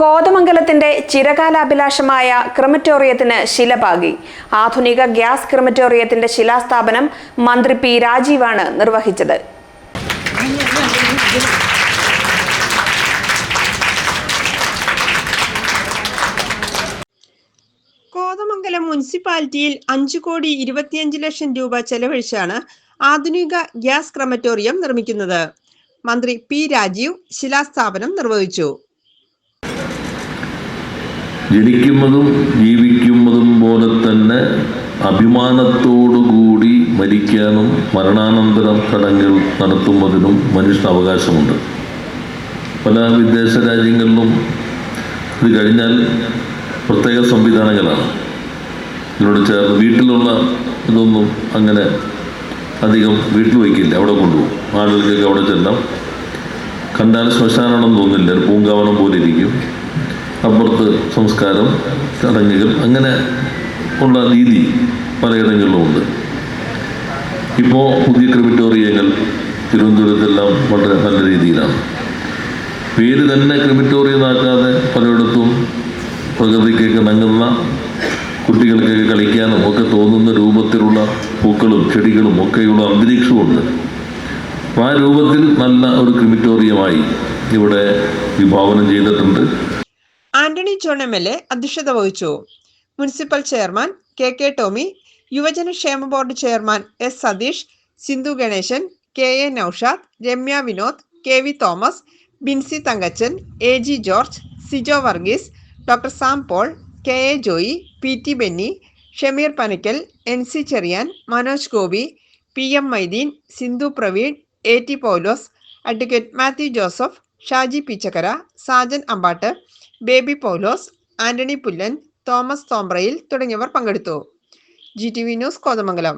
കോതമംഗലത്തിന്റെ ചിരകാലാഭിലാഷമായ ക്രിമറ്റോറിയത്തിന് ശിലപാകി ആധുനിക ഗ്യാസ് ക്രിമറ്റോറിയത്തിന്റെ ശിലാസ്ഥാപനം മന്ത്രി പി രാജീവാണ് നിർവഹിച്ചത്. കോതമംഗലം മുനിസിപ്പാലിറ്റിയിൽ അഞ്ചു കോടി ഇരുപത്തിയഞ്ച് ലക്ഷം രൂപ ചെലവഴിച്ചാണ് ആധുനിക ഗ്യാസ് ക്രമറ്റോറിയം നിർമ്മിക്കുന്നത്. മന്ത്രി പി രാജീവ് ശിലാസ്ഥാപനം നിർവഹിച്ചു. ജനിക്കുന്നതും ജീവിക്കുന്നതും പോലെ തന്നെ അഭിമാനത്തോടുകൂടി മരിക്കാനും മരണാനന്തരം ചടങ്ങുകൾ നടത്തുന്നതിനും മനുഷ്യന് അവകാശമുണ്ട്. പല വിദേശ രാജ്യങ്ങളിലും ഇത് കഴിഞ്ഞാൽ പ്രത്യേക സംവിധാനങ്ങളാണ്. ഇതിനോട് ചേർന്ന് വീട്ടിലുള്ള ഇതൊന്നും അങ്ങനെ അധികം വീട്ടിൽ വയ്ക്കില്ല അവിടെ കൊണ്ടുപോകും. ആളുകൾക്കൊക്കെ അവിടെ ചെല്ലാം. കണ്ടാൽ ശ്മശാനമാണെന്ന് തോന്നില്ല പൂങ്കാവനം പോലെ ഇരിക്കും. അപ്പുറത്ത് സംസ്കാരം ചടങ്ങുകൾ അങ്ങനെ ഉള്ള രീതി പലയിടങ്ങളിലും ഉണ്ട് ഇപ്പോൾ പുതിയ ക്രിമിറ്റോറിയങ്ങൾ തിരുവനന്തപുരത്തെല്ലാം വളരെ നല്ല രീതിയിലാണ്. പേര് തന്നെ ക്രിമിറ്റോറിയം ആക്കാതെ പലയിടത്തും പ്രകൃതിക്കൊക്കെ നങ്ങുന്ന കുട്ടികൾക്കൊക്കെ കളിക്കാനും ഒക്കെ തോന്നുന്ന രൂപത്തിലുള്ള പൂക്കളും ചെടികളും ഒക്കെയുള്ള അന്തരീക്ഷമുണ്ട്. ആ രൂപത്തിൽ നല്ല ഒരു ക്രിമിറ്റോറിയമായി ഇവിടെ വിഭാവനം ചെയ്തിട്ടുണ്ട്. Antony John M L A അധ്യക്ഷത വഹിച്ചു. Municipal chairman K K Tomy യുവജന ക്ഷേമ board chairman S Satheesh Sindhu Ganesan K A Noushad Ramya Vinod K V Thomas Binsy Thankachan A G George Sijo Varghese doctor Sam Paul K A Joy P T Benny Shameer Panakkal N C Cheriyan Manoj Gopi P M Maideen Sindhu Praveen A T Paulose advocate Mathew Joseph Shaji Pichakkara Sajan Ambattu Baby Paulose Antony Pullan Thomas Thombrayil തുടങ്ങിയവർ പങ്കെടുത്തു. G T V news Kothamangalam.